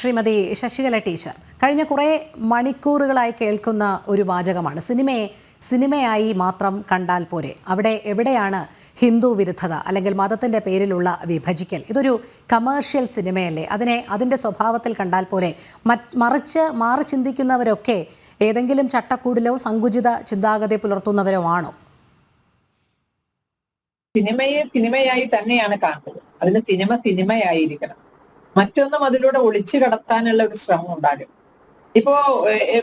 Shrimati Sasikala teacher. കഴിഞ്ഞ കുറേ മണിക്കൂറുകളായി കേൾക്കുന്ന ഒരു വാചകമാണ്. സിനിമയെ സിനിമയായി മാത്രം കണ്ടാൽ പോരെ. അവിടെ എവിടെയാണ് ഹിന്ദു വിരുദ്ധത അല്ലെങ്കിൽ മതത്തിന്റെ പേരിലുള്ള വിഭജിക്കൽ? ഇതൊരു കമേഴ്ഷ്യൽ സിനിമയല്ലേ. അതിനെ അതിന്റെ സ്വഭാവത്തിൽ കണ്ടാൽ പോരെ. മറിച്ച് മാറി ചിന്തിക്കുന്നവരൊക്കെ ഏതെങ്കിലും ചട്ടക്കൂടിലോ സങ്കുചിത ചിന്താഗതി പുലർത്തുന്നവരോ ആണോ? സിനിമയെ സിനിമയായി തന്നെയാണ് കാണുന്നത്. അതിന് സിനിമ സിനിമയായിരിക്കണം. മറ്റൊന്നും അതിലൂടെ ഒളിച്ചു കടത്താനുള്ള ഒരു ശ്രമം ഉണ്ടാകും. ഇപ്പോ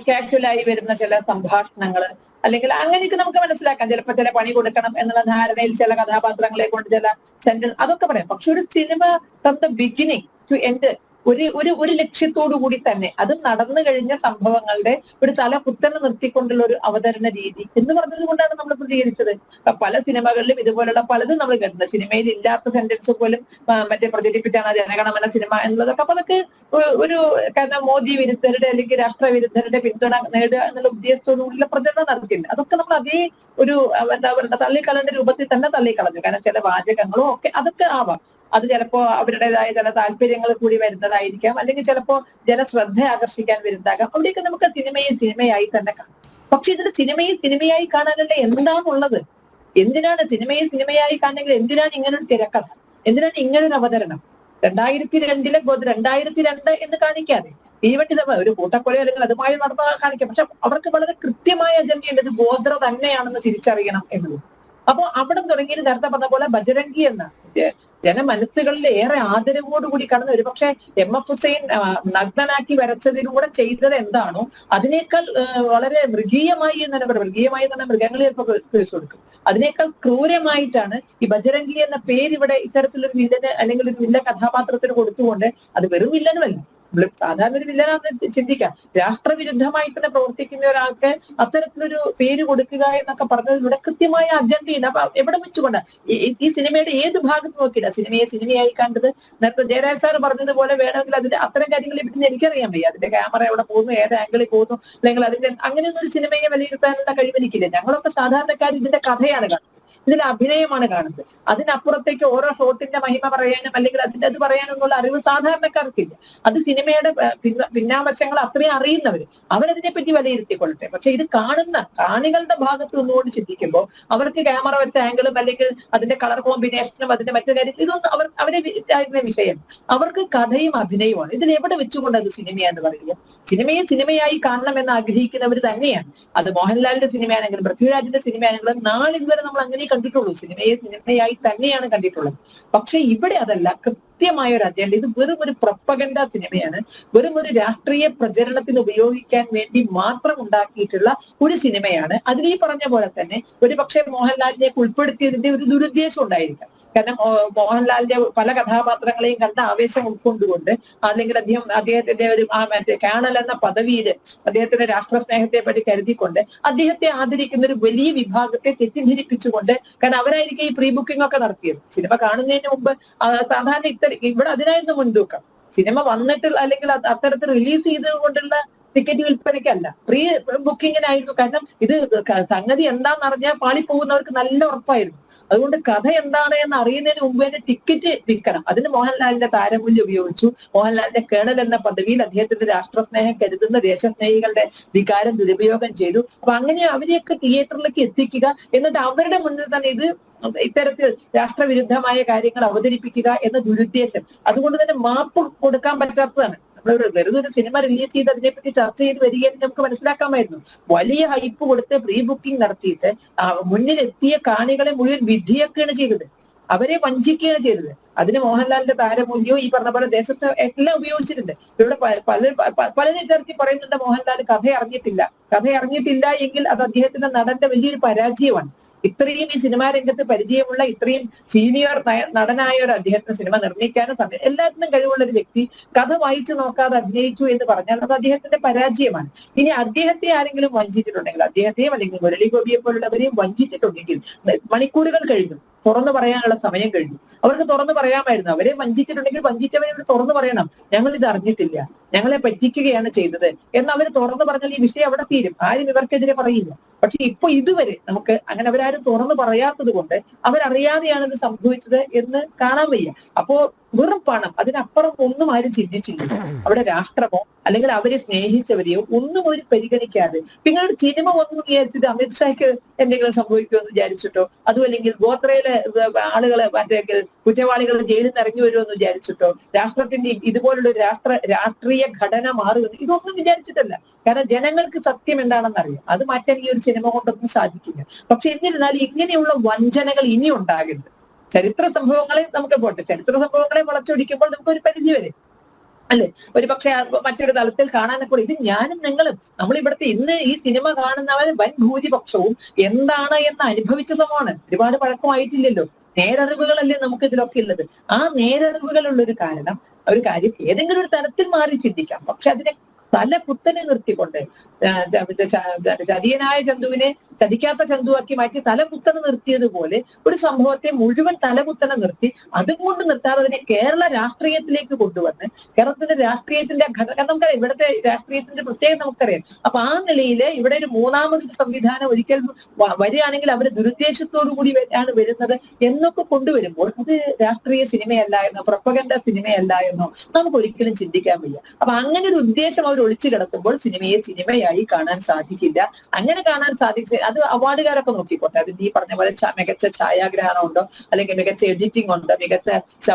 കാഷ്വലായി വരുന്ന ചില സംഭാഷണങ്ങൾ അല്ലെങ്കിൽ അങ്ങനെയൊക്കെ നമുക്ക് മനസ്സിലാക്കാം. ചിലപ്പോൾ ചില പണി കൊടുക്കണം എന്നുള്ള ധാരണയിൽ ചില കഥാപാത്രങ്ങളെ കൊണ്ട് ചില സെന്റൻസ് അതൊക്കെ പറയാം. പക്ഷെ ഒരു cinema from the beginning to end ഒരു ഒരു ഒരു ലക്ഷ്യത്തോടു കൂടി തന്നെ. അത് നടന്നു കഴിഞ്ഞ സംഭവങ്ങളുടെ ഒരു തല കുത്തനെ നിർത്തിക്കൊണ്ടുള്ള ഒരു അവതരണ രീതി എന്ന് പറഞ്ഞത് കൊണ്ടാണ് നമ്മൾ പ്രതികരിച്ചത്. പല സിനിമകളിലും ഇതുപോലുള്ള പലതും നമ്മൾ കേട്ടിട്ടുണ്ട്. സിനിമയിൽ ഇല്ലാത്ത സെന്റൻസ് പോലും മറ്റേ പ്രചരിപ്പിച്ചാണ് ജനഗണമന സിനിമ എന്നുള്ളതൊക്കെ അപ്പൊ അതൊക്കെ ഒരു കാരണം മോദി വിരുദ്ധരുടെ അല്ലെങ്കിൽ രാഷ്ട്ര വിരുദ്ധരുടെ പിന്തുണ നേടുക എന്നുള്ള ഉദ്ദേശത്തോടുകൂടിയുള്ള പ്രചരണം നടത്തിയില്ല അതൊക്കെ നമ്മൾ അതേ ഒരു എന്താ പറയുക തള്ളിക്കളേണ്ട രൂപത്തിൽ തന്നെ തള്ളിക്കളഞ്ഞു. കാരണം ചില വാചകങ്ങളും ഒക്കെ അതൊക്കെ ആവാം. അത് ചിലപ്പോ അവരുടേതായ ചില താല്പര്യങ്ങൾ കൂടി വരുന്നതായിരിക്കാം അല്ലെങ്കിൽ ചിലപ്പോ ജനശ്രദ്ധ ആകർഷിക്കാൻ വരുന്നതാകാം. അവിടെയൊക്കെ നമുക്ക് സിനിമയെ സിനിമയായി തന്നെ കാണാം. പക്ഷെ ഇതിൽ സിനിമയെ സിനിമയായി കാണാനല്ല എന്താണുള്ളത്? എന്തിനാണ് സിനിമയെ സിനിമയായി കാണണമെങ്കിൽ എന്തിനാണ് ഇങ്ങനൊരു തിരക്കഥ? എന്തിനാണ് ഇങ്ങനൊരു അവതരണം? രണ്ടായിരത്തി രണ്ടിലെ രണ്ടായിരത്തി രണ്ട് എന്ന് കാണിക്കാതെ തീവണ്ടി തമ്മിൽ ഒരു കൂട്ടക്കൊല അല്ലെങ്കിൽ അതുമായി നടന്ന കാണിക്കാം. പക്ഷെ അവർക്ക് വളരെ കൃത്യമായ അജണ്ടയുണ്ട്. ഇത് ഗോത്ര തന്നെയാണെന്ന് തിരിച്ചറിയണം എന്നുള്ളത്. അപ്പൊ അവിടെ തുടങ്ങിയിട്ട് നേരത്തെ പറഞ്ഞ പോലെ ബജരംഗി എന്ന ജനമനസ്സുകളിൽ ഏറെ ആദരവോടുകൂടി കടന്ന് ഒരു പക്ഷേ എം എഫ് ഹുസൈൻ നഗ്നനാക്കി വരച്ചതിലൂടെ ചെയ്തത് എന്താണോ അതിനേക്കാൾ വളരെ മൃഗീയമായി എന്ന് തന്നെ മൃഗീയമായി എന്ന് പറഞ്ഞാൽ മൃഗങ്ങളെ ചിലപ്പോൾ കൊടുക്കും. അതിനേക്കാൾ ക്രൂരമായിട്ടാണ് ഈ ബജരംഗി എന്ന പേര് ഇവിടെ ഇത്തരത്തിലൊരു വില്ലന് അല്ലെങ്കിൽ ഒരു വില്ല കഥാപാത്രത്തിന് കൊടുത്തുകൊണ്ട് അത് വെറും വില്ലനുമല്ല. നമ്മൾ സാധാരണ ഒരു വില്ലനാന്ന് ചിന്തിക്കാം രാഷ്ട്രവിരുദ്ധമായി തന്നെ പ്രവർത്തിക്കുന്ന ഒരാൾക്ക് അത്തരത്തിലൊരു പേര് കൊടുക്കുക എന്നൊക്കെ പറഞ്ഞതിലൂടെ കൃത്യമായ അജണ്ടയുണ്ട് അപ്പൊ എവിടെ വെച്ചുകൊണ്ട്? ഈ സിനിമയുടെ ഏത് ഭാഗത്ത് നോക്കിയില്ല സിനിമയെ സിനിമയായി കണ്ടത്? നേരത്തെ ജയരാജ് സാർ പറഞ്ഞതുപോലെ വേണമെങ്കിൽ അതിന്റെ അത്തരം കാര്യങ്ങളെ പറ്റി എനിക്കറിയാൻ വയ്യ. അതിന്റെ ക്യാമറ എവിടെ പോകുന്നു? ഏത് ആംഗിളിൽ പോകുന്നു? അല്ലെങ്കിൽ അതിന്റെ അങ്ങനെയൊന്നും ഒരു സിനിമയെ വിലയിരുത്താനുള്ള കഴിവ് എനിക്കില്ല. ഞങ്ങളൊക്കെ സാധാരണക്കാർ ഇതിന്റെ കഥയാണ് കാണുന്നത് ഇതിൽ അഭിനയമാണ് കാണുന്നത്. അതിനപ്പുറത്തേക്ക് ഓരോ ഷോട്ടിന്റെ മഹിമ പറയാനും അല്ലെങ്കിൽ അതിന്റെ അത് പറയാനൊന്നുള്ള അറിവ് സാധാരണക്കാർക്കില്ല. അത് സിനിമയുടെ പിന്നാവശങ്ങൾ അത്രയും അറിയുന്നവര്. അവരതിനെ പറ്റി വിലയിരുത്തിക്കൊള്ളട്ടെ. പക്ഷെ ഇത് കാണുന്ന കാണികളുടെ ഭാഗത്ത് നിന്നുകൊണ്ട് ചിന്തിക്കുമ്പോൾ അവർക്ക് ക്യാമറ വെച്ച ആംഗിളും അല്ലെങ്കിൽ അതിന്റെ കളർ കോമ്പിനേഷനും അതിന്റെ മറ്റു കാര്യങ്ങൾ ഇതൊന്നും അവർ അവരെ ആയിരുന്ന വിഷയം. അവർക്ക് കഥയും അഭിനയവുമാണ്. ഇതിൽ എവിടെ വെച്ചുകൊണ്ട് അത് സിനിമയാന്ന് പറയുക? സിനിമയെ സിനിമയായി കാണണമെന്ന് ആഗ്രഹിക്കുന്നവർ തന്നെയാണ്. അത് മോഹൻലാലിന്റെ സിനിമയാണെങ്കിലും പൃഥ്വിരാജിന്റെ സിനിമയാണെങ്കിലും നാളിതുവരെ നമ്മൾ അങ്ങനെ കണ്ടിട്ടുള്ളൂ. സിനിമയെ സിനിമയായി തന്നെയാണ് കണ്ടിട്ടുള്ളത്. പക്ഷെ ഇവിടെ അതല്ല. കൃത്യമായ ഒരു അജണ്ട ഇത് വെറും ഒരു പ്രപ്പകണ്ട സിനിമയാണ്. വെറും ഒരു രാഷ്ട്രീയ പ്രചരണത്തിന് ഉപയോഗിക്കാൻ വേണ്ടി മാത്രം ഉണ്ടാക്കിയിട്ടുള്ള ഒരു സിനിമയാണ്. അതിൽ ഈ പറഞ്ഞ പോലെ തന്നെ ഒരു പക്ഷേ മോഹൻലാലിനെ ഉൾപ്പെടുത്തിയതിന്റെ ഒരു ദുരുദ്ദേശം ഉണ്ടായിരിക്കാം. കാരണം മോഹൻലാലിന്റെ പല കഥാപാത്രങ്ങളെയും കണ്ട ആവേശം ഉൾക്കൊണ്ടുകൊണ്ട് അല്ലെങ്കിൽ അദ്ദേഹം അദ്ദേഹത്തിന്റെ ഒരു ആ മറ്റേ കേണൽ എന്ന പദവിയിൽ അദ്ദേഹത്തിന്റെ രാഷ്ട്ര സ്നേഹത്തെ പറ്റി കരുതിക്കൊണ്ട് അദ്ദേഹത്തെ ആദരിക്കുന്ന ഒരു വലിയ വിഭാഗത്തെ തെറ്റിദ്ധരിപ്പിച്ചുകൊണ്ട് കാരണം അവരായിരിക്കും ഈ പ്രീ ബുക്കിംഗ് ഒക്കെ നടത്തിയത്. സിനിമ കാണുന്നതിന് മുമ്പ് സാധാരണ ഇത്തരം ഇവിടെ അതിനായിരുന്നു മുൻതൂക്കം. സിനിമ വന്നിട്ടുള്ള അല്ലെങ്കിൽ അത് അത്തരത്തിൽ റിലീസ് ചെയ്തുകൊണ്ടുള്ള ടിക്കറ്റ് വിൽപ്പനയ്ക്കല്ല. പ്രീ ബുക്കിങ്ങിനായിരുന്നു കാരണം ഇത് സംഗതി എന്താന്ന് അറിഞ്ഞാൽ പാളിപ്പോകുന്നവർക്ക് നല്ല ഉറപ്പായിരുന്നു. അതുകൊണ്ട് കഥ എന്താണ് എന്ന് അറിയുന്നതിന് മുമ്പ് തന്നെ ടിക്കറ്റ് വിൽക്കണം. അതിന് മോഹൻലാലിന്റെ താരമൂല്യം ഉപയോഗിച്ചു. മോഹൻലാലിന്റെ കേണൽ എന്ന പദവിയിൽ അദ്ദേഹത്തിന്റെ രാഷ്ട്രസ്നേഹം കരുതുന്ന ദേശസ്നേഹികളുടെ വികാരം ദുരുപയോഗം ചെയ്തു. അപ്പൊ അങ്ങനെ അവരെയൊക്കെ തിയേറ്ററിലേക്ക് എത്തിക്കുക എന്നിട്ട് അവരുടെ മുന്നിൽ തന്നെ ഇത് ഇത്തരത്തിൽ രാഷ്ട്രവിരുദ്ധമായ കാര്യങ്ങൾ അവതരിപ്പിക്കുക എന്ന ദുരുദ്ദേശം. അതുകൊണ്ട് തന്നെ മാപ്പ് കൊടുക്കാൻ പറ്റാത്തതാണ്. നമ്മളൊരു വെറുതെ ഒരു സിനിമ റിലീസ് ചെയ്ത് അതിനെപ്പറ്റി ചർച്ച ചെയ്ത് വരികയാണെങ്കിൽ നമുക്ക് മനസ്സിലാക്കാമായിരുന്നു. വലിയ ഹൈപ്പ് കൊടുത്ത് പ്രീ ബുക്കിംഗ് നടത്തിയിട്ട് മുന്നിലെത്തിയ കാണികളെ മുഴുവൻ വിധിയൊക്കെയാണ് ചെയ്തത്. അവരെ വഞ്ചിക്കുകയാണ് ചെയ്തത്. അതിന് മോഹൻലാലിന്റെ താരമൂല്യവും ഈ പറഞ്ഞ പോലെ ദേശത്ത് എല്ലാം ഉപയോഗിച്ചിട്ടുണ്ട്. ഇവിടെ പല പലരും ഇത്തരത്തിൽ പറയുന്നുണ്ട് മോഹൻലാൽ കഥ അറിഞ്ഞിട്ടില്ല. കഥ അറിഞ്ഞിട്ടില്ല എങ്കിൽ അത് അദ്ദേഹത്തിന്റെ നടന്റെ വലിയൊരു പരാജയമാണ്. ഇത്രയും ഈ സിനിമാ രംഗത്ത് പരിചയമുള്ള ഇത്രയും സീനിയർ നടനായ ഒരു അദ്ദേഹത്തിന് സിനിമ നിർമ്മിക്കാനും സമയം എല്ലാത്തിനും കഴിവുള്ള ഒരു വ്യക്തി. കഥ വായിച്ചു നോക്കാതെ അഭിനയിച്ചു എന്ന് പറഞ്ഞാൽ അത് അദ്ദേഹത്തിന്റെ പരാജയമാണ്. ഇനി അദ്ദേഹത്തെ ആരെങ്കിലും വഞ്ചിച്ചിട്ടുണ്ടെങ്കിൽ അദ്ദേഹത്തെയും അല്ലെങ്കിൽ മുരളി ഗോപിയെ പോലുള്ളവരെയും വഞ്ചിച്ചിട്ടുണ്ടെങ്കിൽ മണിക്കൂറുകൾ കഴിഞ്ഞു. തുറന്നു പറയാനുള്ള സമയം കഴിഞ്ഞു. അവർക്ക് തുറന്നു പറയാമായിരുന്നു. അവരെ വഞ്ചിച്ചിട്ടുണ്ടെങ്കിൽ വഞ്ചിച്ചവരെ തുറന്നു പറയണം. ഞങ്ങൾ ഇത് അറിഞ്ഞിട്ടില്ല. ഞങ്ങളെ പറ്റിക്കുകയാണ് ചെയ്തത്. എന്ന് അവർ തുറന്നു പറഞ്ഞാൽ ഈ വിഷയം അവിടെ തീരും. ആരും ഇവർക്കെതിരെ പറയില്ല. പക്ഷെ ഇപ്പൊ ഇതുവരെ നമുക്ക് അങ്ങനെ അവരാരും തുറന്നു പറയാത്തത് കൊണ്ട് അവരറിയാതെയാണ് ഇത് സംഭവിച്ചത് എന്ന് കാണാൻ വയ്യ. അപ്പോ വെറും പണം അതിനപ്പുറം ഒന്നും ആരും ചിന്തിച്ചില്ല. അവിടെ രാഷ്ട്രമോ അല്ലെങ്കിൽ അവരെ സ്നേഹിച്ചവരെയോ ഒന്നും ഒരു പരിഗണിക്കാതെ. പിന്നീട് സിനിമ ഒന്നും വിചാരിച്ചിട്ട് അമിത്ഷായ്ക്ക് എന്തെങ്കിലും സംഭവിക്കുമെന്ന് വിചാരിച്ചിട്ടോ? അതും അല്ലെങ്കിൽ ഗോത്രയിലെ ആളുകളെ മറ്റേ കുറ്റവാളികൾ ജയിലിൽ നിന്ന് ഇറങ്ങി വരുമെന്ന് വിചാരിച്ചിട്ടോ? രാഷ്ട്രത്തിന്റെ ഇതുപോലുള്ള ഒരു രാഷ്ട്ര രാഷ്ട്രീയ ഘടന മാറുമെന്ന് ഇതൊന്നും വിചാരിച്ചിട്ടല്ല. കാരണം ജനങ്ങൾക്ക് സത്യം എന്താണെന്ന് അറിയാം അത് മാറ്റാൻ ഈ ഒരു സിനിമ കൊണ്ടൊന്നും സാധിക്കില്ല. പക്ഷെ എന്നിരുന്നാലും ഇങ്ങനെയുള്ള വഞ്ചനകൾ ഇനി ഉണ്ടാകരുത് ചരിത്ര സംഭവങ്ങളെ നമുക്ക് പോട്ടെ. ചരിത്ര സംഭവങ്ങളെ വളച്ചൊടിക്കുമ്പോൾ നമുക്ക് ഒരു പരിധി വരെ. അല്ലെ? ഒരു പക്ഷെ മറ്റൊരു തലത്തിൽ കാണാനൊക്കെ ഇത് ഞാനും നിങ്ങളും നമ്മൾ ഇവിടുത്തെ ഇന്ന് ഈ സിനിമ കാണുന്നവർ വൻ ഭൂരിപക്ഷവും എന്താണ് എന്ന് അനുഭവിച്ച സമയമാണ്. ഒരുപാട് പഴക്കമായിട്ടില്ലല്ലോ. നേരറിവുകളല്ലേ നമുക്ക് ഇതിലൊക്കെ ഉള്ളത്. ആ നേരറിവുകളുള്ള ഒരു കാരണം ഒരു കാര്യം ഏതെങ്കിലും ഒരു തരത്തിൽ മാറി ചിന്തിക്കാം. പക്ഷെ അതിനെ തല കുത്തനെ നിർത്തിക്കൊണ്ട് ചതിയനായ ചന്തുവിനെ ചതിക്കാത്ത ചന്തുവാക്കി മാറ്റി തല കുത്തനെ നിർത്തിയതുപോലെ ഒരു സംഭവത്തെ മുഴുവൻ തല കുത്തനെ നിർത്തി അതുകൊണ്ട് നിർത്താതെ അതിനെ കേരള രാഷ്ട്രീയത്തിലേക്ക് കൊണ്ടുവന്ന് കേരളത്തിന്റെ രാഷ്ട്രീയത്തിന്റെ ഘടക നമുക്കറിയാം ഇവിടുത്തെ രാഷ്ട്രീയത്തിന്റെ പ്രത്യേകത നമുക്കറിയാം. അപ്പൊ ആ നിലയിൽ ഇവിടെ ഒരു മൂന്നാമത് സംവിധാനം ഒരിക്കൽ വരികയാണെങ്കിൽ അവർ ദുരുദ്ദേശത്തോടു കൂടി ആണ് വരുന്നത് എന്നൊക്കെ കൊണ്ടുവരുമ്പോൾ അത് രാഷ്ട്രീയ സിനിമയല്ല എന്നോ പ്രൊപ്പഗൻഡ സിനിമയല്ല എന്നോ നമുക്ക് ഒരിക്കലും ചിന്തിക്കാൻ വയ്യ. അപ്പൊ അങ്ങനെ ഒരു ഉദ്ദേശം അവർ ഒളിച്ചു കിടത്തുമ്പോൾ സിനിമയെ സിനിമയായി കാണാൻ സാധിക്കില്ല. അങ്ങനെ കാണാൻ സാധിച്ച അത് അവാർഡുകാരൊക്കെ നോക്കിക്കോട്ടെ. അതിന്റെ ഈ പറഞ്ഞ പോലെ മികച്ച ഛായാഗ്രഹണം ഉണ്ടോ അല്ലെങ്കിൽ മികച്ച എഡിറ്റിംഗ് ഉണ്ടോ? മികച്ച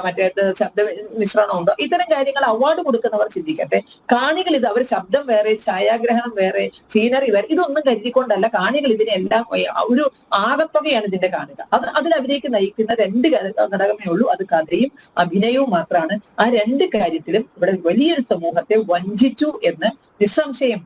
മറ്റേ ശബ്ദ മിശ്രണം ഉണ്ടോ ഇത്തരം കാര്യങ്ങൾ അവാർഡ് കൊടുക്കുന്നവർ ചിന്തിക്കട്ടെ. കാണികൾ ഇത് അവർ ശബ്ദം വേറെ ഛായാഗ്രഹണം വേറെ സീനറി വേറെ ഇതൊന്നും കരുതിക്കൊണ്ടല്ല. കാണികൾ ഇതിനെ എല്ലാം ഒരു ആകത്തുകയാണ് ഇതിന്റെ കാണുക. അത് അതിൽ അവരേക്ക് നയിക്കുന്ന രണ്ട് ഘടകമേ ഉള്ളൂ. അത് കഥയും അഭിനയവും മാത്രമാണ്. ആ രണ്ട് കാര്യത്തിലും ഇവിടെ വലിയൊരു സമൂഹത്തെ വഞ്ചിച്ചു എന്ന് നിസ്സംശയം.